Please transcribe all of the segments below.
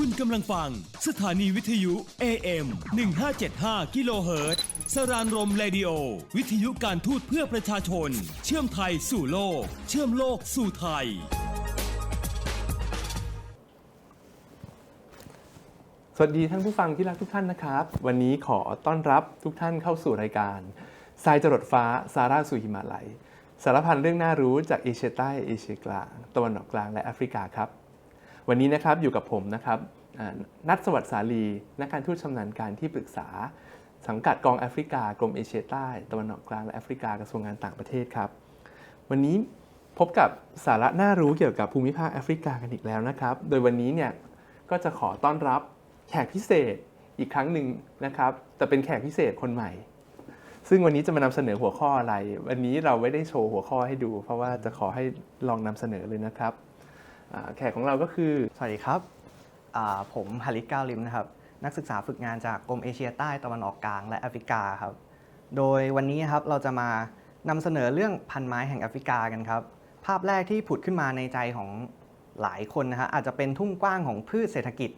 คุณกำลังฟัง สถานีวิทยุ AM 1575กิโลเฮิรตซ์สรานรมเรดิโอ วิทยุการทูตเพื่อประชาชน เชื่อมไทยสู่โลก เชื่อมโลกสู่ไทย สวัสดีท่านผู้ฟังที่รักทุกท่านนะครับ วันนี้ขอต้อนรับทุกท่านเข้าสู่รายการทรายจรดฟ้าซาร่าสู่หิมาลัย สารพันเรื่องน่ารู้จากเอเชียใต้เอเชียกลาง ตะวันออกกลางและแอฟริกาครับ วันนี้นะครับอยู่กับผมนะครับนัทสวัสดิ์สาลีนักการทูตชำนาญการที่ปรึกษา สังกัดกองแอฟริกากรมเอเชียใต้ตะวันออกกลางและแอฟริกากระทรวงการต่างประเทศครับ วันนี้พบกับสาระน่ารู้เกี่ยวกับภูมิภาคแอฟริกากันอีกแล้วนะครับ โดยวันนี้เนี่ยก็จะขอต้อนรับแขกพิเศษอีกครั้งหนึ่งนะครับ แต่เป็นแขกพิเศษคนใหม่ ซึ่งวันนี้จะมานำเสนอหัวข้ออะไร วันนี้เราไม่ได้โชว์หัวข้อให้ดู เพราะว่าจะขอให้ลองนำเสนอเลยนะครับ แขกของเราก็คือ สวัสดีครับ ผมฮาริก้าวลิมนะครับ นักศึกษาฝึกงานจากกรมเอเชียใต้ตะวันออกกลางและแอฟริกาครับ โดยวันนี้ครับเราจะมานำเสนอเรื่องพันไม้แห่งแอฟริกากันครับ ภาพแรกที่ผุดขึ้นมาในใจของหลายคนนะฮะอาจจะเป็นทุ่งกว้างของพืชเศรษฐกิจ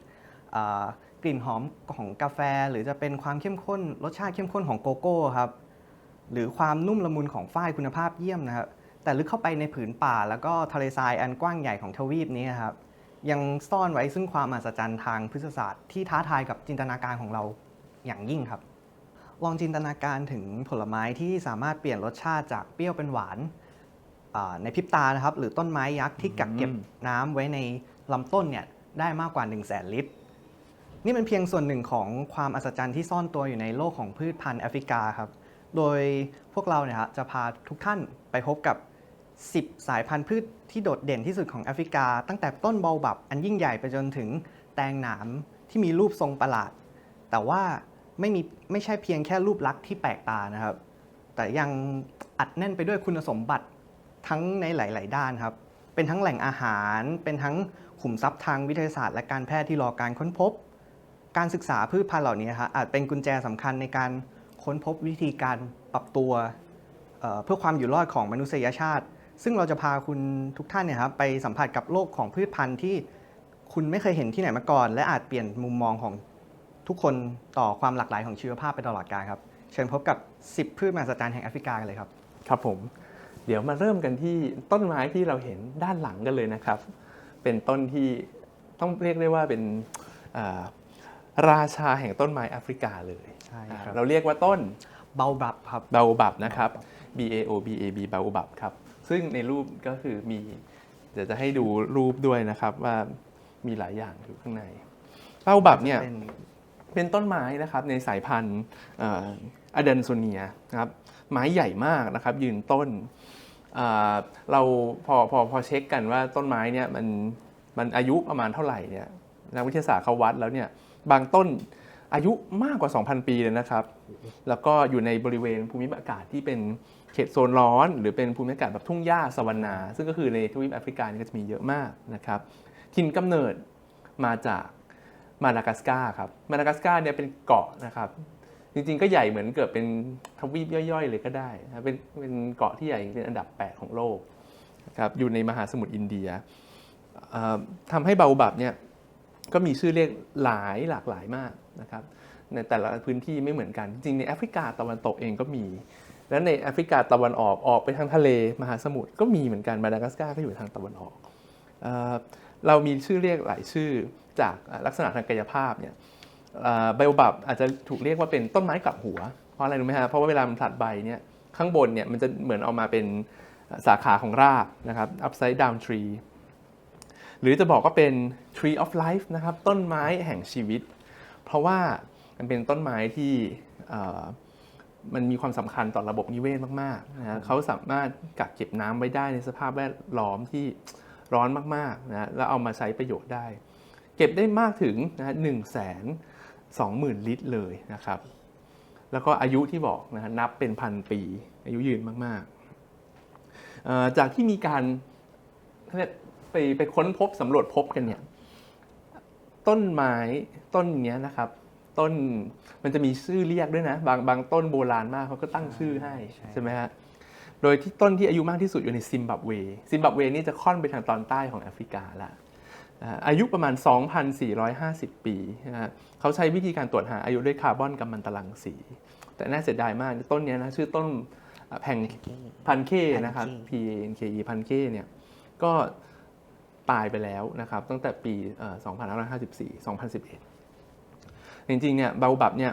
กลิ่นหอมของกาแฟ หรือจะเป็นความเข้มข้นรสชาติเข้มข้นของโกโก้ครับหรือความนุ่มละมุนของฝ้ายคุณภาพเยี่ยมนะครับ แต่ลึกเข้าไปในผืนป่า แล้วก็ทะเลทรายอันกว้างใหญ่ของทวีปนี้ครับยังซ่อนไว้ซึ่งความมหัศจรรย์ทางพฤกษศาสตร์ที่ท้าทายกับจินตนาการของเราอย่างยิ่งครับ ลองจินตนาการถึงผลไม้ที่สามารถเปลี่ยนรสชาติจากเปรี้ยวเป็นหวานอ่าในพริบตานะครับ หรือต้นไม้ยักษ์ที่กักเก็บอืมน้ำไว้ในลำต้นเนี่ยได้มากกว่า 1 0 0 0 0แสนลิตร นี่เป็นเพียงส่วนหนึ่งของความอัศจรรย์ที่ซ่อนตัวอยู่ในโลกของพืชพันธุ์แอฟริกาครับ โดยพวกเราเนี่ยครับจะพาทุกท่านไปพบกับ 10 สายพันธุ์พืชที่โดดเด่นที่สุดของแอฟริกา ตั้งแต่ต้นเบาบับอันยิ่งใหญ่ไปจนถึงแตงหนามที่มีรูปทรงประหลาด แต่ว่าไม่มีไม่ใช่เพียงแค่รูปลักษณ์ที่แปลกตานะครับ แต่ยังอัดแน่นไปด้วยคุณสมบัติทั้งในหลาย ๆ ด้านครับ เป็นทั้งแหล่งอาหาร เป็นทั้งขุมทรัพย์ทางวิทยาศาสตร์ และการแพทย์ที่รอการค้นพบ การศึกษาพืชพันธุ์เหล่านี้ครับอาจเป็นกุญแจสำคัญในการค้นพบวิธีการปรับตัวเพื่อความอยู่รอดของมนุษยชาติ ซึ่งเราจะพาคุณทุกท่านเนี่ยครับไปสัมผัสกับโลกของพืชพันธุ์ที่คุณไม่เคยเห็นที่ไหนมาก่อน และอาจเปลี่ยนมุมมองของทุกคนต่อความหลากหลายของชีวภาพไปตลอดกาลครับ เชิญพบกับ 10 พืชมหัศจรรย์แห่งแอฟริกากันเลยครับ ครับผม เดี๋ยวมาเริ่มกันที่ต้นไม้ที่เราเห็นด้านหลังกันเลยนะครับ เป็นต้นที่ต้องเรียกได้ว่าเป็นอ่าราชาแห่งต้นไม้แอฟริกาเลย ใช่ครับ เราเรียกว่าต้นเบาบับครับบาโอบับนะครับ B A O B A B บาโอบับครับ ซึ่งในรูปก็คือมีเดี๋ยวจะให้ดูรูปด้วยนะครับว่ามีหลายอย่างอยู่ข้างในบาโอบับเนี่ยเป็นเป็นต้นไม้นะครับในสายพันธุ์อะเดนโซเนียนะครับไม้ใหญ่มากนะครับ ยืนต้นเอ่อเราพอพอพอเช็คกันว่าต้นไม้เนี่ยมันมันอายุประมาณเท่าไหร่เนี่ยนักวิทยาศาสตร์เขาวัดแล้วเนี่ยบางต้นอายุมากกว่า 2,000 ปีเลยนะครับ แล้วก็อยู่ในบริเวณภูมิอากาศที่เป็น เขตโซนร้อน หรือเป็นภูมิอากาศแบบทุ่งหญ้าสวรรณา ซึ่งก็คือในทวีปแอฟริกานี่ก็จะมีเยอะมากนะครับถิ่นกำเนิดมาจากมาดากัสการ์ครับมาดากัสการ์เนี่ยเป็นเกาะนะครับจริงๆ ก็ใหญ่เหมือนเกือบเป็นทวีปย่อยๆ เลยก็ได้นะครับเป็นเป็นเกาะที่ใหญ่เป็นอันดับ 8 ของโลกนะครับอยู่ในมหาสมุทรอินเดียเอ่อทำให้เบาบับเนี่ยก็มีชื่อเรียกหลายหลากหลายมากนะครับในแต่ละพื้นที่ไม่เหมือนกัน จริงๆในแอฟริกาตะวันตกเองก็มี และในแอฟริกาตะวันออกออกไปทางทะเลมหาสมุทรก็มีเหมือนกันมาดากัสการ์ก็อยู่ทางตะวันออกเอเรามีชื่อเรียกหลายชื่อจากลักษณะทางกายภาพเนี่ยไบโอบับอาจจะถูกเรียกว่าเป็นต้นไม้กลับหัว เพราะอะไรรู้ไหมฮะเพราะว่าเวลามันผลัดใบเนี่ยข้างบนเนี่ยมันจะเหมือนเอามาเป็นสาขาของรากนะครับ upside down tree หรือจะบอกว่าเป็น tree of life นะครับ ต้นไม้แห่งชีวิต เพราะว่ามันเป็นต้นไม้ที่ มันมีความสำคัญต่อระบบนิเวศมากๆนะฮะเขาสามารถกักเก็บน้ำไว้ได้ในสภาพแวดล้อมที่ร้อนมากๆนะแล้วเอามาใช้ประโยชน์ได้ เก็บได้มากถึงนะหนึ่งแสนสองหมื่นลิตรเลยนะครับ แล้วก็อายุที่บอกนะฮะนับเป็นพันปี อายุยืนมากๆเอ่อจากที่มีการเขาเรียกไปไปค้นพบสำรวจพบกันเนี่ยต้นไม้ต้นเนี้ยนะครับ ต้น มันจะมีชื่อเรียกด้วยนะ บางบางต้นโบราณมากเขาก็ตั้งชื่อให้ใช่ใช่ไหมฮะโดยที่ต้นที่อายุมากที่สุดอยู่ในซิมบับเวซิมบับเวนี่จะค่อนไปทางตอนใต้ของแอฟริกาละอ่าอายุประมาณ 2,450 ปีนะฮะเขาใช้วิธีการตรวจหาอายุด้วยคาร์บอนกัมมันตรังสี แต่น่าเสียดายมากต้นเนี้ยนะชื่อต้นอ่าแพงพันเคนะครับ P A N K E พันเคเนี่ยก็ตายไปแล้วนะครับ ตั้งแต่ปีเอ่อ2554 2011 จริงๆเนี่ยเบาบับเนี่ย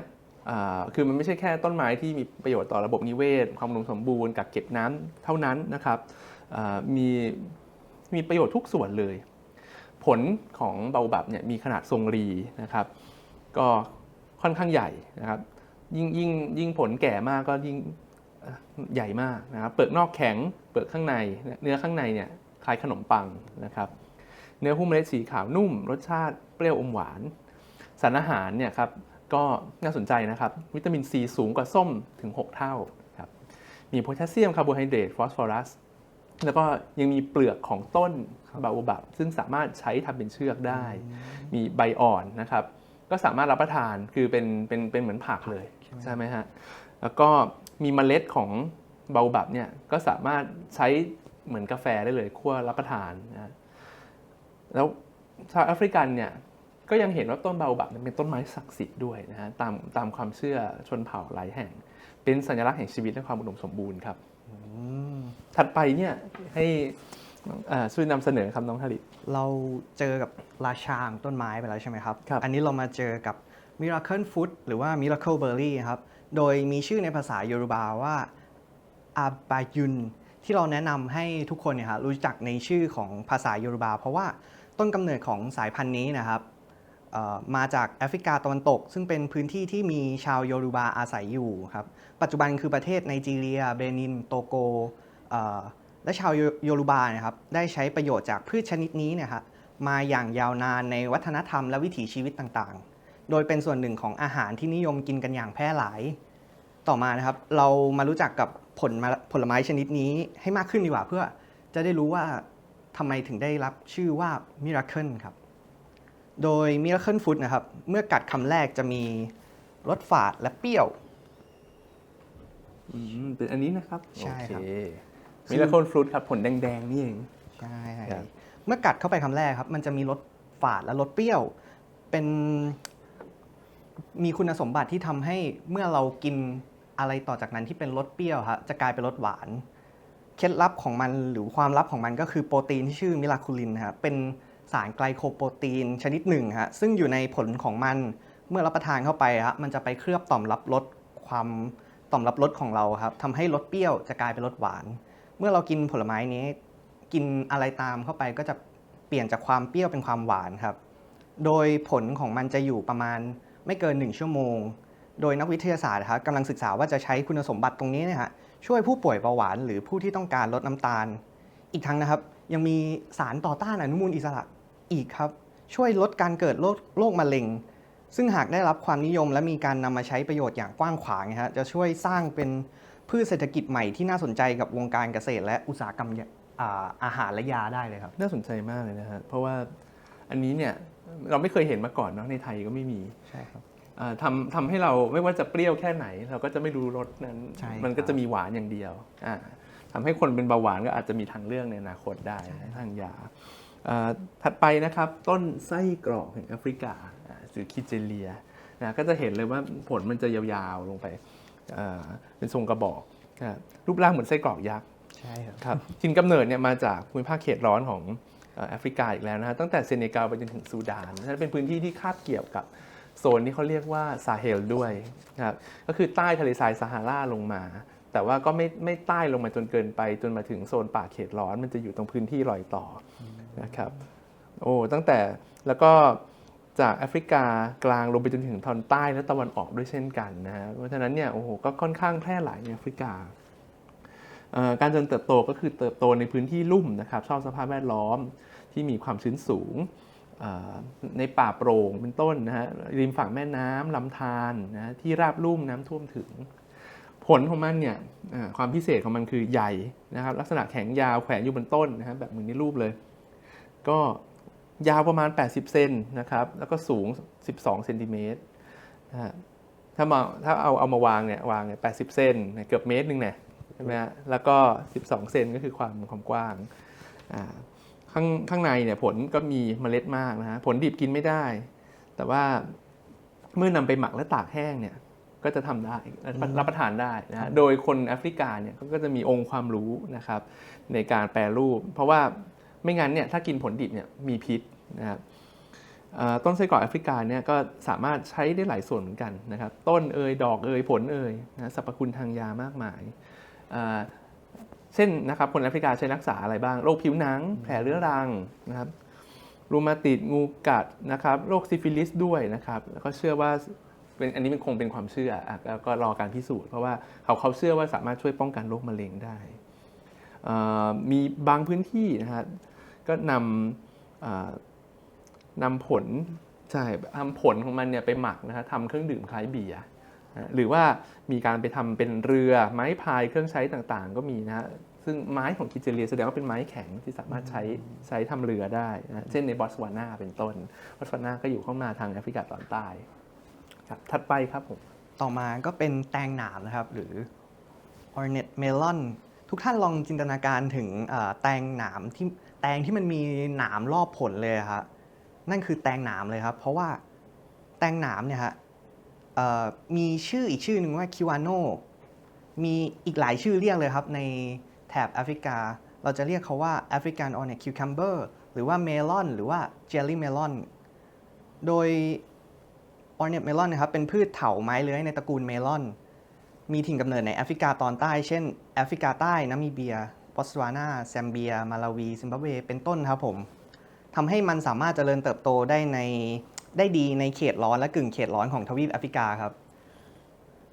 คือมันไม่ใช่แค่ต้นไม้ที่มีประโยชน์ต่อระบบนิเวศ ความอุดมสมบูรณ์กักเก็บน้ำเท่านั้นนะครับมีมีประโยชน์ทุกส่วนเลย ผลของเบาบับเนี่ยมีขนาดทรงรีนะครับ ก็ค่อนข้างใหญ่นะครับ ยิ่งยิ่งยิ่งผลแก่มากก็ยิ่งใหญ่มากนะครับ เปลือกนอกแข็งเปลือกข้างใน เนื้อข้างในเนี่ยคล้ายขนมปังนะครับ เนื้อหุ้มเมล็ดสีขาวนุ่ม รสชาติเปรี้ยวอมหวาน สารอาหารเนี่ยครับก็น่าสนใจนะครับ วิตามินซีสูงกว่าส้มถึง 6 เท่าครับมีโพแทสเซียมคาร์โบไฮเดรตฟอสฟอรัสแล้วก็ยังมีเปลือกของต้นบาโอบับซึ่งสามารถใช้ทำเป็นเชือกได้ มีใบอ่อนนะครับ ก็สามารถรับประทานคือเป็นเป็นเป็นเหมือนผักเลยใช่ไหมฮะแล้วก็มีเมล็ดของเบาบับเนี่ยก็สามารถใช้เหมือนกาแฟได้เลยคั่วรับประทานนะแล้วชาวแอฟริกันเนี่ย ก็ยังเห็นว่าต้นเบาบับเนี่ยเป็นต้นไม้ศักดิ์สิทธิ์ด้วยนะฮะตามตามความเชื่อชนเผ่าหลายแห่ง เป็นสัญลักษณ์แห่งชีวิตและความอุดมสมบูรณ์ครับถัดไปเนี่ยให้อ่าช่วยนำเสนอครับน้องฮาริเราเจอกับราชาของต้นไม้ไปแล้วใช่ไหมครับครับอันนี้เรามาเจอกับ Miracle Fruit หรือว่า Miracle Berry ครับ โดยมีชื่อในภาษาโยรูบาว่าอาบายุนที่เราแนะนำให้ทุกคนเนี่ยครับรู้จักในชื่อของภาษาโยรูบา เพราะว่าต้นกำเนิดของสายพันธุ์นี้นะครับเอ่อ มาจากแอฟริกาตะวันตก ซึ่งเป็นพื้นที่ที่มีชาวโยรูบาอาศัยอยู่ครับ ปัจจุบันคือประเทศไนจีเรีย เบนิน โตโก และชาวโยรูบานะครับได้ใช้ประโยชน์จากพืชชนิดนี้เนยครับมาอย่างยาวนานในวัฒนธรรมและวิถีชีวิตต่างๆ โดยเป็นส่วนหนึ่งของอาหารที่นิยมกินกันอย่างแพร่หลาย ต่อมานะครับเรามารู้จักกับผลผลไม้ชนิดนี้ให้มากขึ้นดีกว่าเพื่อจะได้รู้ว่าทำไมถึงได้รับชื่อว่ามิราเคิลครับ โดยมิราเคิลฟู้ดนะครับ เมื่อกัดคำแรกจะมีรสฝาดและเปรี้ยว อืมเป็นอันนี้นะครับใช่ครับ มิลาโคนฟรุตครับผลแดงๆนี่เอง ใช่ครับ เมื่อกัดเข้าไปคำแรกครับ มันจะมีรสฝาดและรสเปรี้ยว เป็นมีคุณสมบัติที่ทำให้เมื่อเรากินอะไรต่อจากนั้นที่เป็นรสเปรี้ยวครับจะกลายเป็นรสหวาน เคล็ดลับของมันหรือความลับของมันก็คือโปรตีนที่ชื่อมิลาคูลินนะครับเป็น สารไกลโคโปรตีนชนิดหนึ่งฮะซึ่งอยู่ในผลของมันเมื่อรับประทานเข้าไปฮะมันจะไปเคลือบต่อมรับรสความต่อมรับรสของเราครับทำให้รสเปรี้ยวจะกลายเป็นรสหวาน เมื่อเรากินผลไม้นี้กินอะไรตามเข้าไปก็จะเปลี่ยนจากความเปรี้ยวเป็นความหวานครับ โดยผลของมันจะอยู่ประมาณไม่เกิน 1 ชั่วโมง โดยนักวิทยาศาสตร์ครับกำลังศึกษาว่าจะใช้คุณสมบัติตรงนี้เนะฮะช่วยผู้ป่วยเบาหวาน หรือผู้ที่ต้องการลดน้ำตาล อีกทั้งนะครับ ยังมีสารต่อต้านอนุมูลอิสระอีกครับ ช่วยลดการเกิดโรคโรคมะเร็ง ซึ่งหากได้รับความนิยมและมีการนำมาใช้ประโยชน์อย่างกว้างขวางนะฮะจะช่วยสร้างเป็นพืชเศรษฐกิจใหม่ที่น่าสนใจกับวงการเกษตร และอุตสาหกรรมยาอ่าอาหารและยาได้เลยครับ น่าสนใจมากเลยนะฮะเพราะว่าอันนี้เนี่ยเราไม่เคยเห็นมาก่อนเนาะในไทยก็ไม่มีใช่ครับอ่าทำทำให้เราไม่ว่าจะเปรี้ยวแค่ไหน เราก็จะไม่รู้รสนั้นใช่มันก็ครับจะมีหวานอย่างเดียวอ่า ทำให้คนเป็นเบาหวานก็อาจจะมีทางเลือกในอนาคตได้ทางยาอ่าถัดไปนะครับต้นไส้กรอกแห่งแอฟริกาอ่าหรือคิเจเลียนะก็จะเห็นเลยว่าผลมันจะยาวๆลงไปอ่าเป็นทรงกระบอกนะรูปร่างเหมือนไส้กรอกยักษ์ใช่ครับครับถิ่นกำเนิดเนี่ยมาจากภูมิภาคเขตร้อนของเอ่อแอฟริกาอีกแล้วนะฮะตั้งแต่เซเนกัลไปจนถึงซูดานนั่นเป็นพื้นที่ที่คาบเกี่ยวกับโซนที่เขาเรียกว่าซาเฮลด้วยนะครับก็คือใต้ทะเลทรายซาฮาราลงมา แต่ว่าก็ไม่ไม่ใต้ลงมาจนเกินไป จนมาถึงโซนป่าเขตร้อน มันจะอยู่ตรงพื้นที่รอยต่อนะครับโอ้ตั้งแต่แล้วก็จากแอฟริกากลางลงไปจนถึงตอนใต้และตะวันออกด้วยเช่นกันนะฮะเพราะฉะนั้นเนี่ยโอ้โหก็ค่อนข้างแพร่หลายในแอฟริกาการเจริญเติบโตก็คือเติบโตในพื้นที่ลุ่มนะครับชอบสภาพแวดล้อมที่มีความชื้นสูงในป่าโปร่งเป็นต้นนะฮะริมฝั่งแม่น้ำลำธารนะที่ราบลุ่มน้ำท่วมถึง ผลของมันเนี่ยความพิเศษของมันคือใหญ่นะครับลักษณะแข็งยาวแขวนอยู่บนต้นนะฮะแบบเหมือนในรูปเลย ก็ยาวประมาณ 80 เซนนะครับแล้วก็สูง 12 เซนติเมตรนะฮะถ้ามาถ้าเอาเอามาวางเนี่ยวางเนี่ย80เซนเกือบเมตรหนึ่งเนี่ยใช่ไหมฮะแล้วก็ 12 เซนก็คือความความกว้างข้างข้างในเนี่ยผลก็มีเมล็ดมากนะฮะผลดิบกินไม่ได้ แต่ว่าเมื่อนำไปหมักและตากแห้งเนี่ย ก็จะทำได้รับประทานได้นะฮะโดยคนแอฟริกาเนี่ยเขาก็จะมีองค์ความรู้นะครับในการแปรรูป เพราะว่าไม่งั้นเนี่ยถ้ากินผลดิบเนี่ยมีพิษนะครับเอ่อต้นไส้กรอกแอฟริกาเนี่ยก็สามารถใช้ได้หลายส่วนเหมือนกันนะครับต้นเอยดอกเอยผลเอยนะสรรพคุณทางยามากมายเอ่อเช่นนะครับคนแอฟริกาใช้รักษาอะไรบ้าง โรคผิวหนัง แผลเรื้อรังนะครับรูมาติดงูกัดนะครับโรคซิฟิลิสด้วยนะครับแล้วก็เชื่อว่า เป็นอันนี้มันคงเป็นความเชื่ออะแล้วก็รอการพิสูจน์เพราะว่าเขาเขาเชื่อว่าสามารถช่วยป้องกันโรคมะเร็งได้เอ่อมีบางพื้นที่นะฮะก็นำเอ่อนำผลใช่ทำผลของมันเนี่ยไปหมักนะฮะทำเครื่องดื่มคล้ายเบียร์นะหรือว่ามีการไปทำเป็นเรือไม้พายเครื่องใช้ต่างๆ ก็มีนะฮะซึ่งไม้ของกิเจเรียแสดงว่าเป็นไม้แข็งที่สามารถใช้ใช้ทำเรือได้นะเช่นในบอตสวานาเป็นต้นบอตสวานาก็อยู่เข้ามาทางแอฟริกาตอนใต้ ครับถัดไปครับผมต่อมาก็เป็นแตงหนามนะครับ หรือ ornate melon ทุกท่านลองจินตนาการถึงแตงหนามที่แตงที่มันมีหนามรอบผลเลยครับนั่นคือแตงหนามเลยครับ เพราะว่าแตงหนามเนี่ยฮะมีชื่ออีกชื่อหนึ่งว่าคิวานโนมีอีกหลายชื่อเรียกเลยครับ ในแถบแอฟริกา เราจะเรียกเขาว่า African ornate cucumber หรือว่า melon หรือว่า jelly melon โดย ornate melon นะครับเป็นพืชเถาไม้เลื้อยในตระกูลเมลอน มีถิ่นกำเนิดในแอฟริกาตอนใต้ เช่น แอฟริกาใต้นามิเบียบอตสวานาแซมเบีย มาลาวี ซิมบับเว เป็นต้นครับผมทำให้มันสามารถเจริญเติบโตได้ในได้ดีในเขตร้อนและกึ่งเขตร้อนของทวีปแอฟริกาครับ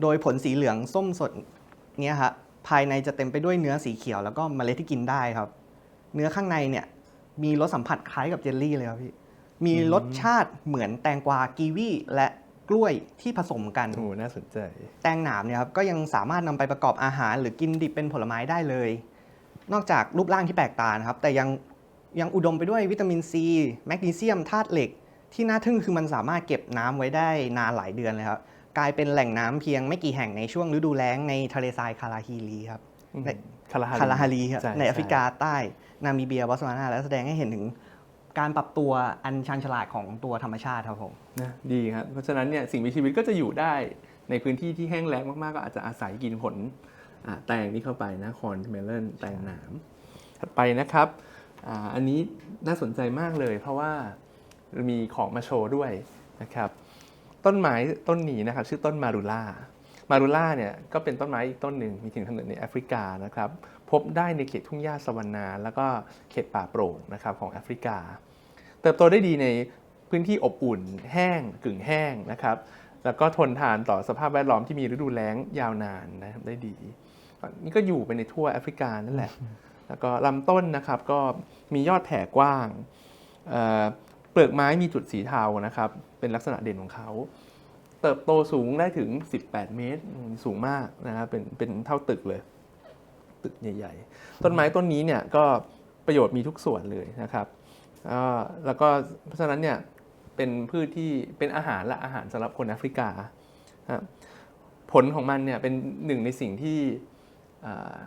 โดยผลสีเหลืองส้มสดเนี้ยฮะภายในจะเต็มไปด้วยเนื้อสีเขียว แล้วก็เมล็ดที่กินได้ครับ เนื้อข้างในเนี่ยมีรสสัมผัสคล้ายกับเจลลี่เลยครับพี่ มีรสชาติเหมือนแตงกวากีวีและ กล้วยที่ผสมกัน โอ้น่าสนใจ แตงหนามเนี่ยครับก็ยังสามารถนำไปประกอบอาหารหรือกินดิบเป็นผลไม้ได้เลย นอกจากรูปร่างที่แปลกตานะครับ แต่ยังยังอุดมไปด้วยวิตามินซีแมกนีเซียมธาตุเหล็ก ที่น่าทึ่งคือมันสามารถเก็บน้ำไว้ได้นานหลายเดือนเลยครับ กลายเป็นแหล่งน้ำเพียงไม่กี่แห่งในช่วงฤดูแล้งในทะเลทรายคาราฮีรีครับในคาราฮาคาราฮารีครับช่ในแอฟริกาช่ใต้ นามิเบียบอตสวานาและแสดงให้เห็นถึง การปรับตัวอันชันฉลาดของตัวธรรมชาติครับผม นะดีครับเพราะฉะนั้นเนี่ยสิ่งมีชีวิตก็จะอยู่ได้ในพื้นที่ที่แห้งแล้งมากๆ ก็อาจจะอาศัยกินผลอ่าแตงนี้เข้าไปนะคอนเมลอนแตงหนามถัดไปนะครับอาอันนี้น่าสนใจมากเลย เพราะว่ามีของมาโชว์ด้วยนะครับ ต้นไม้ต้นนี้นะครับ ชื่อต้นมารูล่ามารูล่าเนี่ยก็เป็นต้นไม้อีกต้นหนึ่งมีถิ่นกำเนิดในแอฟริกานะครับ พบได้ในเขตทุ่งหญ้าสวรรณาแล้วก็เขตป่าโปร่งนะครับของแอฟริกา เติบโตได้ดีในพื้นที่อบอุ่น แห้งกึ่งแห้งนะครับ แล้วก็ทนทานต่อสภาพแวดล้อมที่มีฤดูแล้งยาวนานนะครับได้ดีนี่ก็อยู่ไปในทั่วแอฟริกานั่นแหละ แล้วก็ลำต้นนะครับก็มียอดแผ่กว้างเเปลือกไม้มีจุดสีเทานะครับ เป็นลักษณะเด่นของเขา เติบโตสูงได้ถึง 18 เมตร สูงมากนะครับเป็นเป็นเท่าตึกเลย ตึกใหญ่ๆ ต้นไม้ต้นนี้เนี่ยก็ประโยชน์มีทุกส่วนเลยนะครับอ่าแล้วก็เพราะฉะนั้นเนี่ยเป็นพืชที่เป็นอาหารและอาหารสำหรับคนแอฟริกาครับผลของมันเนี่ยเป็นหนึ่งในสิ่งที่อ่า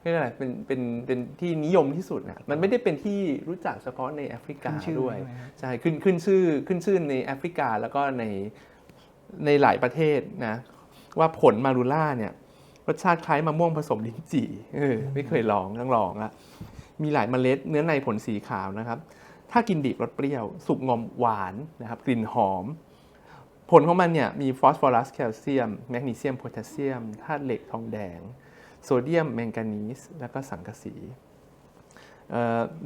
เรียกอะไรเป็นเป็นเป็นที่นิยมที่สุดนะมันไม่ได้เป็นที่รู้จักเฉพาะในแอฟริกาขึ้นชื่อด้วยใช่ไหมครับใช่ขึ้นขึ้นชื่อขึ้นชื่อในแอฟริกาแล้วก็ในในหลายประเทศนะว่าผลมารูล่าเนี่ย รสชาติคล้ายมะม่วงผสมลิ้นจี่เออไม่เคยลองต้องลองละมีหลายเมล็ดเนื้อในผลสีขาวนะครับ ถ้ากินดิบรสเปรี้ยว สุกงอมหวานนะครับ กลิ่นหอม ผลของมันเนี่ยมีฟอสฟอรัสแคลเซียมแมกนีเซียมโพแทสเซียมธาตุเหล็กทองแดง โซเดียมแมงกานีสแล้วก็สังกะสี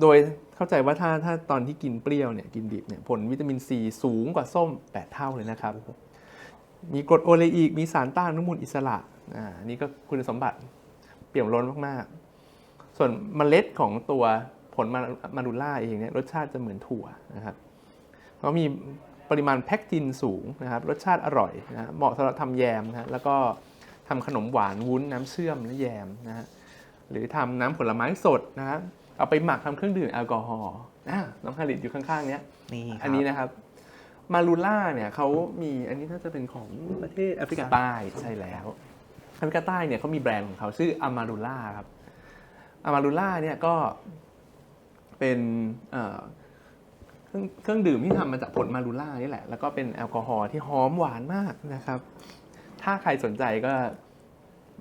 โดยเข้าใจว่าถ้าถ้าตอนที่กินเปรี้ยวเนี่ยกินดิบเนี่ยผลวิตามินซีสูงกว่าส้ม 8 เท่าเลยนะครับ มีกรดโอเลอิกมีสารต้านอนุมูลอิสระ อ่านี่ก็คุณสมบัติเปี่ยมล้นมากๆ ส่วนเมล็ดของตัวผลมามารูล่าเองเนี่ยรสชาติจะเหมือนถั่วนะครับเพราะมีปริมาณแพคตินสูงนะครับรสชาติอร่อยนะเหมาะสำหรับทำแยมนะฮะแล้วก็ทำขนมหวานวุ้นน้ำเชื่อมและแยมนะฮะหรือทำน้ำผลไม้สดนะฮะเอาไปหมักทำเครื่องดื่มแอลกอฮอล์อะน้องผลิตอยู่ข้างๆเนี้ยนี่ครับอันนี้นะครับมารูล่าเนี่ยเขามีอันนี้น่าจะเป็นของประเทศแอฟริกาใต้ใช่แล้ว แอฟริกาใต้เนี่ยเขามีแบรนด์ของเขาชื่ออามารูล่าครับอามารูล่าเนี่ยก็เป็นเครื่องเครื่องดื่มที่ทำมาจากผลมารูล่านี่แหละ แล้วก็เป็นแอลกอฮอล์ที่หอมหวานมากนะครับ ถ้าใครสนใจก็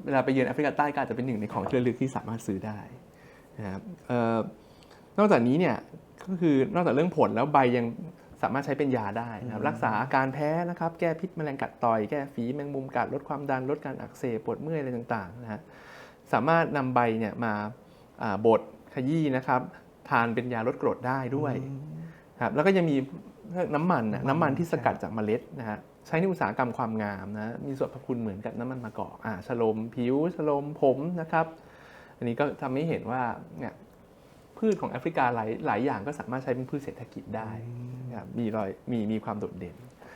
เวลาไปเยือนแอฟริกาใต้ก็อาจจะเป็นหนึ่งในของที่ระลึกที่สามารถซื้อได้นะครับออนอกจากนี้เนี่ยก็คือนอกจากเรื่องผลแล้วใบยัง สามารถใช้เป็นยาได้นะครับรักษาอาการแพ้นะครับแก้พิษแมลงกัดต่อยแก้ฝีแมงมุมกัดลดความดันลดการอักเสบปวดเมื่อยอะไรต่างๆนะฮะสามารถนำใบเนี่ยมาอ่าบดขยี้นะครับทานเป็นยาลดกรดได้ด้วยครับแล้วก็ยังมีน้ำมันน่ะน้ำมันที่สกัดจากเมล็ดนะฮะใช้ในอุตสาหกรรมความงามนะมีส่วนประคุณเหมือนกับน้ำมันมะกอกอ่าฉลมผิวฉลมผมนะครับ อันนี้ก็ทำให้เห็นว่าเนี่ย พืชของแอฟริกาหลายหลายอย่างก็สามารถใช้เป็นพืชเศรษฐกิจได้นะครับมีรอยมีมีความโดดเด่น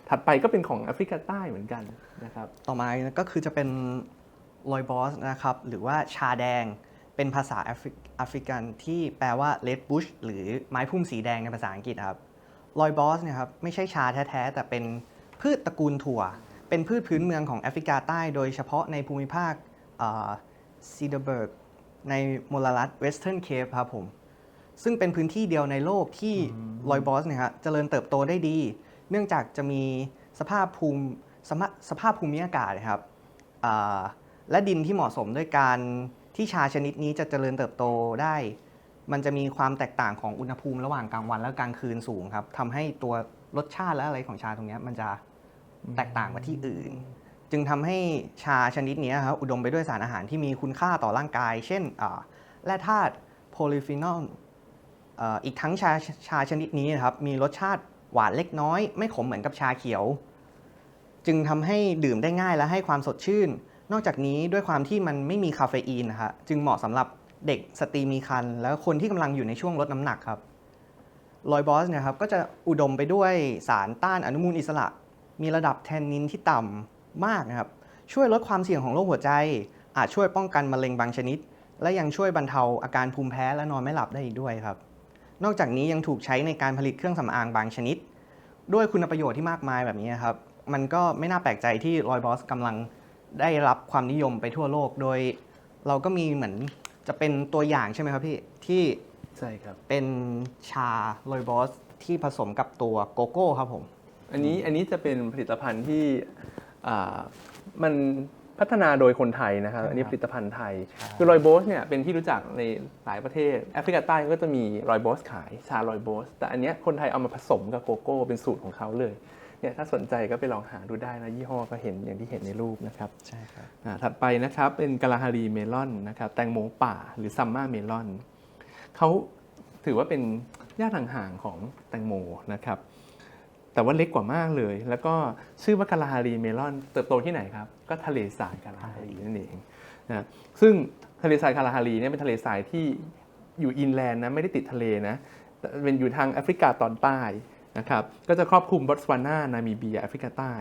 ถัดไปก็เป็นของแอฟริกาใต้เหมือนกันนะครับต่อมาก็คือจะเป็นลอยบอสนะครับหรือว่าชาแดงเป็นภาษาแอฟริแอฟริกันที่แปลว่า red bush หรือไม้พุ่มสีแดงในภาษาอังกฤษครับลอยบอสเนี่ยครับไม่ใช่ชาแท้ๆ แต่เป็นพืชตระกูลถั่ว เป็นพืชพื้นเมืองของแอฟริกาใต้ โดยเฉพาะในภูมิภาคซีเดเบิร์กในมลรัฐเวสเทิร์นเคปครับผม ซึ่งเป็นพื้นที่เดียวในโลกที่ลอยบอสเนี่ยฮะเจริญเติบโตได้ดี เนื่องจากจะมีสภาพภูมิสภาสภาพภูมิอากาศนะครับอ่าและดินที่เหมาะสมด้วยการที่ชาชนิดนี้จะเจริญเติบโตได้ มันจะมีความแตกต่างของอุณหภูมิระหว่างกลางวันและกลางคืนสูงครับทำให้ตัวรสชาติและอะไรของชาตรงเนี้ยมันจะแตกต่างกว่าที่อื่น จึงทำให้ชาชนิดเนี้ยครับอุดมไปด้วยสารอาหารที่มีคุณค่าต่อร่างกาย เช่นอ่าแร่ธาตุโพลีฟีนอลเอีกทั้งชาชาชนิดนี้นะครับมีรสชาติหวานเล็กน้อย ไม่ขมเหมือนกับชาเขียว จึงทำให้ดื่มได้ง่ายและให้ความสดชื่น นอกจากนี้ด้วยความที่มันไม่มีคาเฟอีนนะฮะจึงเหมาะสำหรับเด็กสตรีมีครรภ์แล้วคนที่กำลังอยู่ในช่วงลดน้ำหนักครับลอยบอสเนี่ยครับก็จะอุดมไปด้วยสารต้านอนุมูลอิสระ มีระดับแทนนินที่ต่ำมากนะครับช่วยลดความเสี่ยงของโรคหัวใจ อาจช่วยป้องกันมะเร็งบางชนิด และยังช่วยบรรเทาอาการภูมิแพ้และนอนไม่หลับได้อีกด้วยครับ นอกจากนี้ยังถูกใช้ในการผลิตเครื่องสำอางบางชนิด ด้วยคุณประโยชน์ที่มากมายแบบนี้ครับ มันก็ไม่น่าแปลกใจที่รอยบอสกำลังได้รับความนิยมไปทั่วโลก โดยเราก็มีเหมือนจะเป็นตัวอย่างใช่ไหมครับพี่ ที่ใช่ครับ เป็นชาลอยบอสที่ผสมกับตัวโกโก้ครับผม อันนี้อันนี้จะเป็นผลิตภัณฑ์ที่อ่ามัน พัฒนาโดยคนไทยนะครับใช่ครับ อันนี้ผลิตภัณฑ์ไทยใช่คือรอยโบสเนี่ยเป็นที่รู้จักในหลายประเทศ แอฟริกาใต้ก็จะมีรอยโบสขายชารอยโบสแต่อันเนี้ยคนไทยเอามาผสมกับโกโก้เป็นสูตรของเขาเลยเนี่ยถ้าสนใจก็ไปลองหาดูได้นะยี่ห้อก็เห็นอย่างที่เห็นในรูปนะครับใช่ครับอ่าถัดไปนะครับเป็นกาลาฮารีเมลอนนะครับแตงโมป่าหรือซัมมาเมลอนเขาถือว่าเป็นญาติห่างๆของแตงโมนะครับ แต่ว่าเล็กกว่ามากเลย แล้วก็ชื่อว่ากาลาฮารีเมลอนเติบโตที่ไหนครับ ก็ทะเลทรายกาลาฮารีนั่นเองนะซึ่งทะเลทรายกาลาฮารีเนี่ยเป็นทะเลทรายที่อยู่อินแลนด์นะไม่ได้ติดทะเลนะเป็นอยู่ทางแอฟริกาตอนใต้นะครับก็จะครอบคลุมบอตสวานานามิเบียแอฟริกาใต้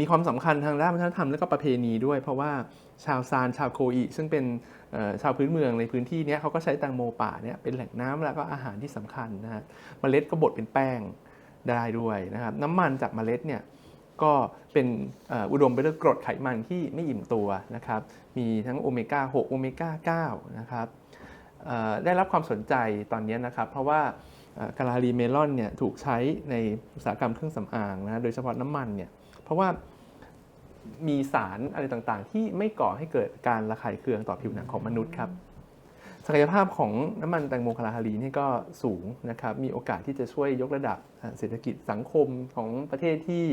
มีความสำคัญทางด้านวัฒนธรรมและก็ประเพณีด้วย เพราะว่าชาวซานชาวโคอีซึ่งเป็นชาวพื้นเมืองในพื้นที่นี้เขาก็ใช้แตงโมป่าเนี่ยเป็นแหล่งน้ำแล้วก็อาหารที่สำคัญนะฮะเมล็ดก็บดเป็นแป้ง ได้ด้วยนะครับน้ำมันจากเมล็ดเนี่ยก็เป็นอุดมไปด้วยกรดไขมันที่ไม่อิ่มตัวนะครับ มีทั้งโอเมก้า 6 โอเมก้า 9 นะครับได้รับความสนใจตอนนี้นะครับ เพราะว่ากาลารีเมลอนเนี่ยถูกใช้ในอุตสาหกรรมเครื่องสำอางนะโดยเฉพาะน้ำมันเนี่ยเพราะว่ามีสารอะไรต่างๆ ที่ไม่ก่อให้เกิดการระคายเคืองต่อผิวหนังของมนุษย์ครับ ศักยภาพของน้ำมันแตงโมคาราฮารีนี่ก็สูงนะครับ มีโอกาสที่จะช่วยยกระดับเศรษฐกิจสังคมของประเทศที่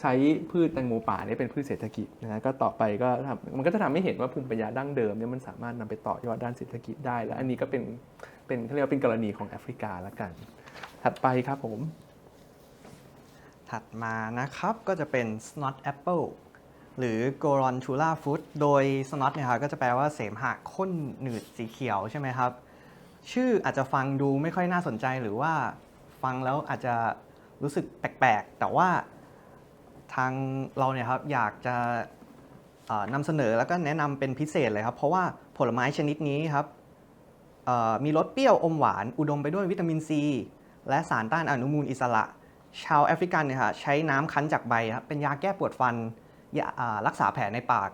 ใช้พืชแตงโมป่าเนี่ยเป็นพืชเศรษฐกิจนะก็ต่อไปก็ทำมันก็จะทำให้เห็นว่าภูมิปัญญาดั้งเดิมเนี่ยมันสามารถนำไปต่อยอดด้านเศรษฐกิจได้ และอันนี้ก็เป็นเป็นเขาเรียกว่าเป็นกรณีของแอฟริกาละกัน ถัดไปครับผม ถัดมานะครับก็จะเป็น snot apple หรือ g o r o n t u l a food โดย snot เนี่ยครับก็จะแปลว่าเสมหะข้นหนืดสีเขียวใช่ไหมครับ ชื่ออาจจะฟังดูไม่ค่อยน่าสนใจหรือว่าฟังแล้วอาจจะรู้สึกแปลกๆ แต่ว่าทางเราเนี่ยครับอยากจะนำเสนอแล้วก็แนะนำเป็นพิเศษเลยครับ เพราะว่าผลไม้ชนิดนี้ครับมีรสเปรี้ยวอมหวาน อุดมไปด้วยวิตามินซี และสารต้านอนุมูลอิสระ ชาวแอฟริกันเนี่ยฮะใช้น้ำคั้นจากใบครับเป็นยาแก้ปวดฟัน รักษาแผลในปาก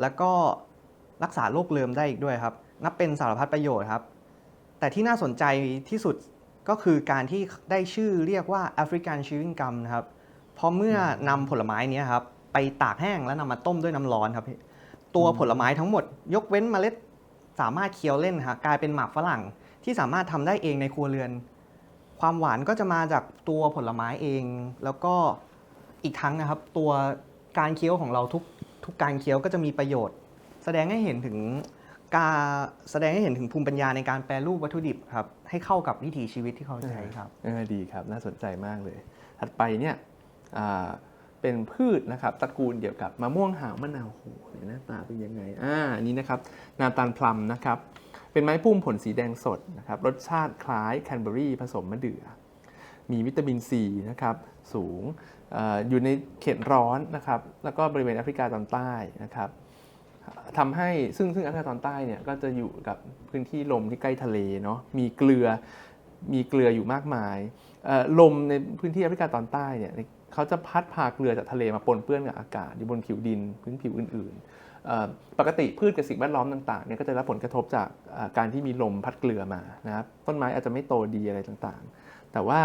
แล้วก็รักษาโรคเลืมได้อีกด้วยครับ นับเป็นสารพัดประโยชน์ครับ แต่ที่น่าสนใจที่สุดก็คือการที่ได้ชื่อเรียกว่า African Chewing Gum นะครับเพราะเมื่อนำผลไม้นี้ครับไปตากแห้งแล้วนำมาต้มด้วยน้ำร้อนครับตัวผลไม้ทั้งหมด ยกเว้นเมล็ดสามารถเคี้ยวเล่นฮะกลายเป็นหมากฝรั่งที่สามารถทำได้เองในครัวเรือน ความหวานก็จะมาจากตัวผลไม้เอง แล้วก็อีกทั้งนะครับ ตัว การเคี้ยวของเราทุกทุกการเคี้ยวก็จะมีประโยชน์ แสดงให้เห็นถึงการแสดงให้เห็นถึงภูมิปัญญาในการแปรรูปวัตถุดิบครับให้เข้ากับวิถีชีวิตที่เขาใช้ครับเออดีครับ น่าสนใจมากเลย ถัดไปเนี่ยอ่าเป็นพืชนะครับตระกูลเดียวกับมะม่วงหาวมะนาวโหเนี่ยหน้าตาเป็นยังไงอ่าอันนี้นะครับนาตาลพลัมนะครับเป็นไม้พุ่มผลสีแดงสดนะครับรสชาติคล้ายแคนเบอรี่ผสมมะเดื่อมีวิตามินซีนะครับสูงเอยู่ในเขตร้อนนะครับ แล้วก็บริเวณแอฟริกาตอนใต้นะครับทำให้ซึ่งซึ่งแอฟริกาตอนใต้เนี่ยก็จะอยู่กับพื้นที่ลมที่ใกล้ทะเลเนาะมีเกลือมีเกลืออยู่มากมายลมในพื้นที่แอฟริกาตอนใต้เนี่ยเขาจะพัดพาเกลือจากทะเลมาปนเปื้อนกับอากาศอยู่บนผิวดินพื้นผิวอื่นๆ ปกติพืชกับสิ่งแวดล้อมต่างๆเนี่ยก็จะรับผลกระทบจากการที่มีลมพัดเกลือมานะครับต้นไม้อาจจะไม่โตดีอะไรต่างๆ แต่ว่า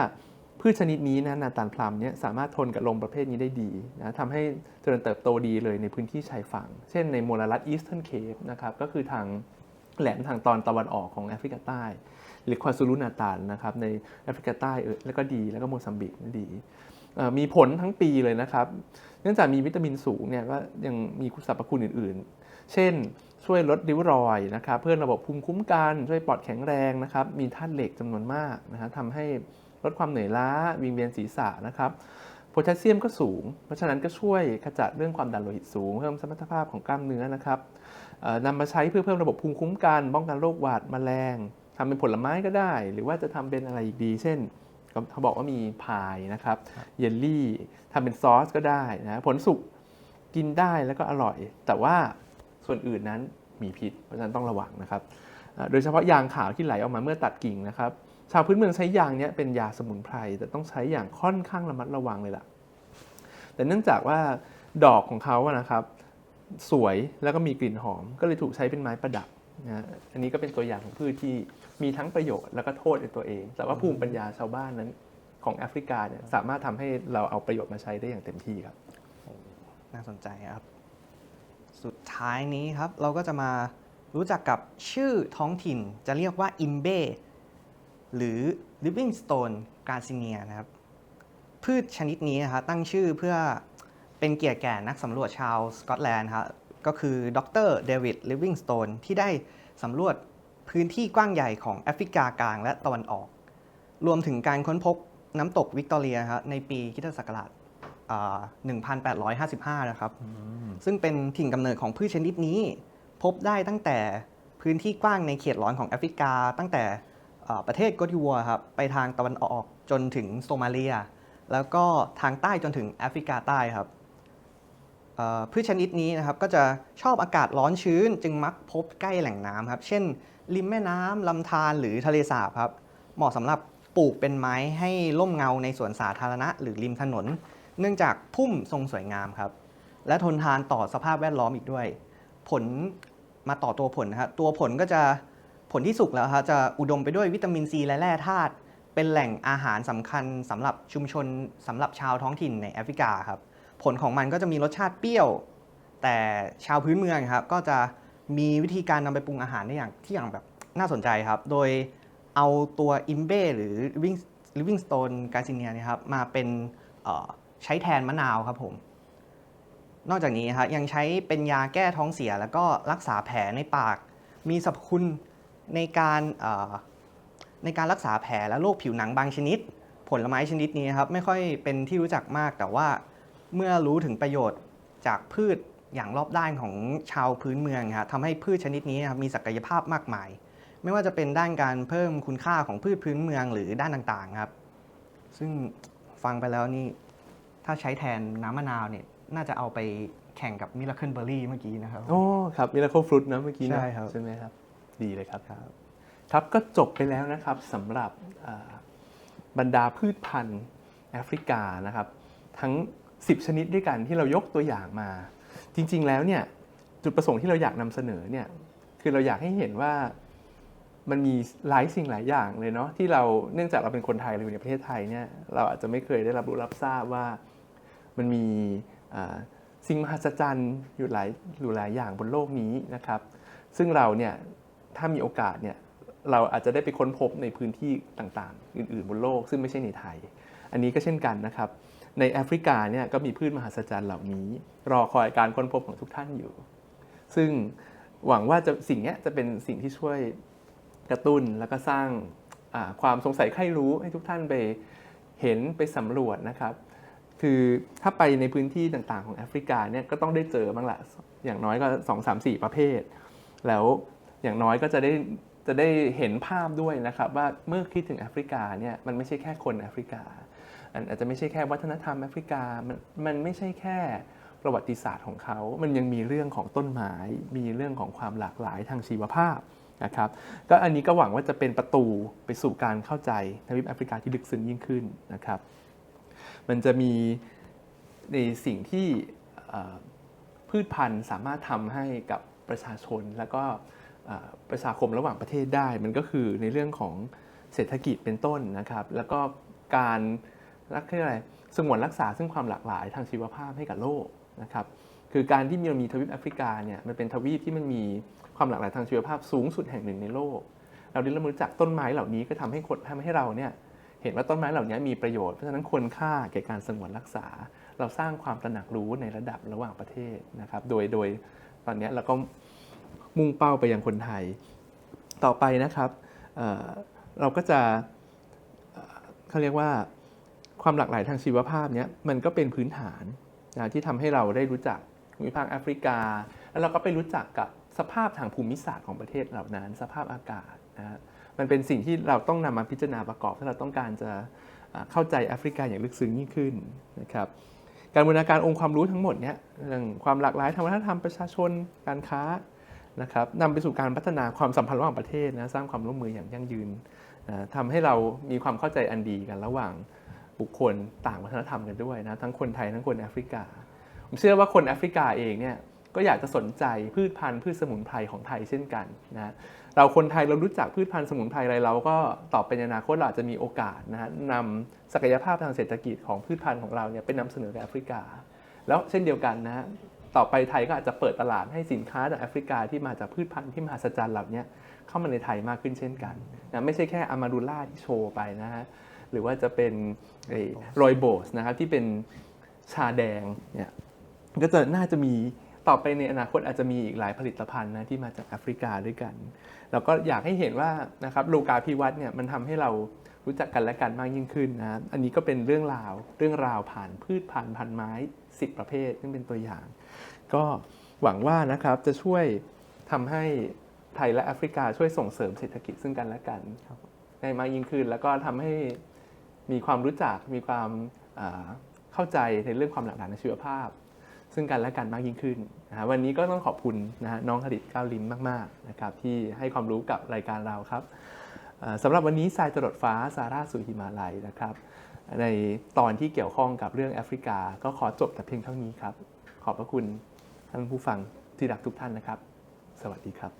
พืชชนิดนี้นะนาตาลพลัมเนี่ยสามารถทนกับลมประเภทนี้ได้ดีนะทำให้เจริญเติบโตดีเลยในพื้นที่ชายฝั่ง เช่นในโมลารัฐอีสเทิร์นเคปนะครับก็คือทางแหลมทางตอนตะวันออกของแอฟริกาใต้ หรือควาซูลูนาตาลนะครับในแอฟริกาใต้เออแล้วก็ดีแล้วก็โมซัมบิกดีมีผลทั้งปีเลยนะครับ เนื่องจากมีวิตามินสูงเนี่ยก็ยังมีสรรพคุณอื่นๆ เช่นช่วยลดริ้วรอยนะครับเพื่อระบบภูมิคุ้มกันช่วยปอดแข็งแรงนะครับมีธาตุเหล็กจำนวนมากนะฮะทำให้ ลดความเหนื่อยล้าวิงเวียนศีรษะนะครับโพแทสเซียมก็สูง เพราะฉะนั้นก็ช่วยขจัดเรื่องความดันโลหิตสูง เพิ่มสมรรถภาพของกล้ามเนื้อนะครับนำมาใช้เพื่อเพิ่มระบบภูมิคุ้มกันป้องกันโรคหวัดแมลงทำเป็นผลไม้ก็ได้ หรือว่าจะทำเป็นอะไรอีกดี เช่นเขาบอกว่ามีพายนะครับเยลลี่ทำเป็นซอสก็ได้นะผลสุกกินได้แล้วก็อร่อย แต่ว่าส่วนอื่นนั้นมีพิษ เพราะฉะนั้นต้องระวังนะครับ โดยเฉพาะยางขาวที่ไหลออกมาเมื่อตัดกิ่งนะครับ ชาวพื้นเมืองใช้ยางเนี้ยเป็นยาสมุนไพรแต่ต้องใช้อย่างค่อนข้างระมัดระวังเลยล่ะ แต่เนื่องจากว่าดอกของเขาอะนะครับ สวยแล้วก็มีกลิ่นหอม ก็เลยถูกใช้เป็นไม้ประดับนะอันนี้ก็เป็นตัวอย่างของพืชที่มีทั้งประโยชน์แล้วก็โทษในตัวเอง แต่ว่าภูมิปัญญาชาวบ้านนั้นของแอฟริกาเนี่ยสามารถทำให้เราเอาประโยชน์มาใช้ได้อย่างเต็มที่ครับน่าสนใจครับ สุดท้ายนี้ครับเราก็จะมารู้จักกับชื่อท้องถิ่นจะเรียกว่าอิมเบ หรือ Livingstone g a r c i n i a นะครับ พืชชนิดนี้นะครับตั้งชื่อเพื่อเป็นเกียรติแก่นักสำรวจชาวสกอตแลนด์ครับก็คือดรเดวิดลิฟวิงสโตนที่ได้สำรวจพื้นที่กว้างใหญ่ของแอฟริกากลางและตะวันออก รวมถึงการค้นพบน้ำตกวิกตอเรียครับในปีคริสตศักราชอ่า1855 นะครับ ซึ่งเป็นถิ่นกำเนิดของพืชชนิดนี้ พบได้ตั้งแต่พื้นที่กว้างในเขตร้อนของแอฟริกา ตั้งแต่เอ่อ ประเทศโกดิวัวครับไปทางตะวันออกจนถึงโซมาเลีย แล้วก็ทางใต้จนถึงแอฟริกาใต้ครับพืชชนิดนี้นะครับก็จะชอบอากาศร้อนชื้น จึงมักพบใกล้แหล่งน้ำครับ เช่น ริมแม่น้ำลำธารหรือทะเลสาบครับ เหมาะสำหรับปลูกเป็นไม้ให้ร่มเงาในสวนสาธารณะ หรือริมถนน เนื่องจากพุ่มทรงสวยงามครับ และทนทานต่อสภาพแวดล้อมอีกด้วย ผลมาต่อตัวผลนะครับตัวผลก็จะ ผลที่สุกแล้วครับจะอุดมไปด้วยวิตามินซีและแร่ธาตุเป็นแหล่งอาหารสำคัญสำหรับชุมชนสำหรับชาวท้องถิ่นในแอฟริกาครับผลของมันก็จะมีรสชาติเปรี้ยว แต่ชาวพื้นเมืองครับก็จะมีวิธีการนำไปปรุงอาหารได้อย่างที่อย่างแบบน่าสนใจครับ โดยเอาตัวอิมเบ้หรือลิวิงสโตนกาซิเนียนะครับมาเป็นใช้แทนมะนาวครับผม นอกจากนี้ครับยังใช้เป็นยาแก้ท้องเสียแล้วก็รักษาแผลในปาก มีสรรพคุณ ในการเอ่อในการรักษาแผลและโรคผิวหนังบางชนิด ผลไม้ชนิดนี้ครับไม่ค่อยเป็นที่รู้จักมาก แต่ว่าเมื่อรู้ถึงประโยชน์จากพืชอย่างรอบด้านของชาวพื้นเมืองครับทำให้พืชชนิดนี้นะครับมีศักยภาพมากมาย ไม่ว่าจะเป็นด้านการเพิ่มคุณค่าของพืชพื้นเมืองหรือด้านต่างๆครับ ซึ่งฟังไปแล้วนี่ถ้าใช้แทนน้ำมะนาวเนี่ยน่าจะเอาไปแข่งกับมิราเคิลเบอร์รี่เมื่อกี้นะครับ โอ้ ครับมิราเคิลฟรุตนะเมื่อกี้นะใช่ครับ ใช่ไหมครับ ดีเลยครับครับครับก็จบไปแล้วนะครับสำหรับบรรดาพืชพันธุ์แอฟริกานะครับ ทั้ง 10 ชนิดด้วยกันที่เรายกตัวอย่างมา จริง ๆ แล้วเนี่ยจุดประสงค์ที่เราอยากนำเสนอเนี่ยคือเราอยากให้เห็นว่ามันมีหลายสิ่งหลายอย่างเลยเนาะที่เราเนื่องจากเราเป็นคนไทยเราอยู่ในประเทศไทยเนี่ยเราอาจจะไม่เคยได้รับรู้รับทราบว่ามันมีสิ่งมหัศจรรย์อยู่หลายอยู่หลายอย่างบนโลกนี้นะครับ ซึ่งเราเนี่ย ถ้ามีโอกาสเนี่ยเราอาจจะได้ไปค้นพบในพื้นที่ต่างๆ อื่นๆบนโลก ซึ่งไม่ใช่ในไทย อันนี้ก็เช่นกันนะครับ ในแอฟริกาเนี่ยก็มีพืชมหัศจรรย์เหล่านี้ รอคอยการค้นพบของทุกท่านอยู่ ซึ่งหวังว่าจะสิ่งนี้จะเป็นสิ่งที่ช่วยกระตุ้นแล้วก็สร้างความสงสัยใครรู้ให้ทุกท่านไปเห็นไปสำรวจนะครับ คือถ้าไปในพื้นที่ต่างๆของแอฟริกาเนี่ยก็ต้องได้เจอบ้างละอย่างน้อยก็ 2 3 4 ประเภท แล้ว อย่างน้อยก็จะได้จะได้เห็นภาพด้วยนะครับว่าเมื่อคิดถึงแอฟริกาเนี่ยมันไม่ใช่แค่คนแอฟริกาอาจจะไม่ใช่แค่วัฒนธรรมแอฟริกามันมันไม่ใช่แค่ประวัติศาสตร์ของเขา มันยังมีเรื่องของต้นไม้ มีเรื่องของความหลากหลายทางชีวภาพนะครับ ก็อันนี้ก็หวังว่าจะเป็นประตูไปสู่การเข้าใจทวีปแอฟริกาที่ลึกซึ้งยิ่งขึ้นนะครับ มันจะมีในสิ่งที่พืชพันธุ์สามารถทำให้กับประชาชนแล้วก็ ประชาคมระหว่างประเทศได้ มันก็คือในเรื่องของเศรษฐกิจเป็นต้นนะครับ แล้วก็การรักเรียกอะไรสงวนรักษาซึ่งความหลากหลายทางชีวภาพให้กับโลกนะครับคือการที่มีมีทวีปแอฟริกาเนี่ยมันเป็นทวีปที่มันมีความหลากหลายทางชีวภาพสูงสุดแห่งหนึ่งในโลก เราได้เริ่มรู้จักต้นไม้เหล่านี้ก็ทำให้คนทำให้เราเนี่ยเห็นว่าต้นไม้เหล่านี้มีประโยชน์เพราะฉะนั้นควรค่าแก่การสงวนรักษา เราสร้างความตระหนักรู้ในระดับระหว่างประเทศนะครับ โดยโดยตอนนี้เราก็ มุ่งเป้าไปยังคนไทย ต่อไปนะครับเเราก็จะเขาเรียกว่าความหลากหลายทางชีวภาพเนี้ยมันก็เป็นพื้นฐานนะที่ทำให้เราได้รู้จักภูมิภาคแอฟริกา แล้วเราก็ไปรู้จักกับสภาพทางภูมิศาสตร์ของประเทศเหล่านั้น สภาพอากาศนะมันเป็นสิ่งที่เราต้องนำมาพิจารณาประกอบ ถ้าเราต้องการจะเข้าใจแอฟริกาอย่างลึกซึ้งยิ่งขึ้นนะครับการบูรณาการองค์ความรู้ทั้งหมดเนี้ยเรื่องความหลากหลายทางวัฒนธรรมประชาชนการค้า นะครับนำไปสู่การพัฒนาความสัมพันธ์ระหว่างประเทศนะสร้างความร่วมมืออย่างยั่งยืนนะทำให้เรามีความเข้าใจอันดีกันระหว่างบุคคลต่างวัฒนธรรมกันด้วยนะทั้งคนไทยทั้งคนแอฟริกา ผมเชื่อว่าคนแอฟริกาเองเนี่ยก็อยากจะสนใจพืชพันธุ์พืชสมุนไพรของไทยเช่นกันนะเราคนไทยเรารู้จักพืชพันธุ์สมุนไพรอะไรเราก็ต่อไปในอนาคตเราอาจจะมีโอกาสนะฮะนำศักยภาพทางเศรษฐกิจของพืชพันธุ์ของเราเนี่ยไปนำเสนอแก่แอฟริกา แล้วเช่นเดียวกันนะ ต่อไปไทยก็อาจจะเปิดตลาดให้สินค้าจากแอฟริกาที่มาจากพืชพันธุ์ที่มหัศจรรย์เหล่านี้เข้ามาในไทยมากขึ้นเช่นกันนะไม่ใช่แค่อามาดูล่าที่โชว์ไปนะฮะหรือว่าจะเป็นรอยโบสนะครับที่เป็นชาแดงเนี่ยก็จะน่าจะมีต่อไปในอนาคตอาจจะมีอีกหลายผลิตภัณฑ์นะที่มาจากแอฟริกาด้วยกันเราก็อยากให้เห็นว่านะครับโลกาภิวัตน์เนี่ยมันทำให้เรา รู้จักกันและกันมากยิ่งขึ้นนะอันนี้ก็เป็นเรื่องราวเรื่องราวผ่านพืชพันพันไม้ 10 ประเภทซึ่งเป็นตัวอย่าง ก็หวังว่านะครับจะช่วยทำให้ไทยและแอฟริกาช่วยส่งเสริมเศรษฐกิจซึ่งกันและกันได้มากยิ่งขึ้น แล้วก็ทำให้มีความรู้จักมีความเข้าใจในเรื่องความหลากหลายในชีวภาพ ซึ่งกันและกันมากยิ่งขึ้นนะวันนี้ก็ต้องขอบคุณนะน้องผลิตก้าวลิ้มมาก ๆ นะครับ ที่ให้ความรู้กับรายการเราครับ สำหรับวันนี้ทรายตรดฟ้าซาร่าสุหิมาลัยนะครับ ในตอนที่เกี่ยวข้องกับเรื่องแอฟริกา ก็ขอจบแต่เพียงเท่านี้ครับ ขอบพระคุณท่านผู้ฟังที่รักทุกท่านนะครับ สวัสดีครับ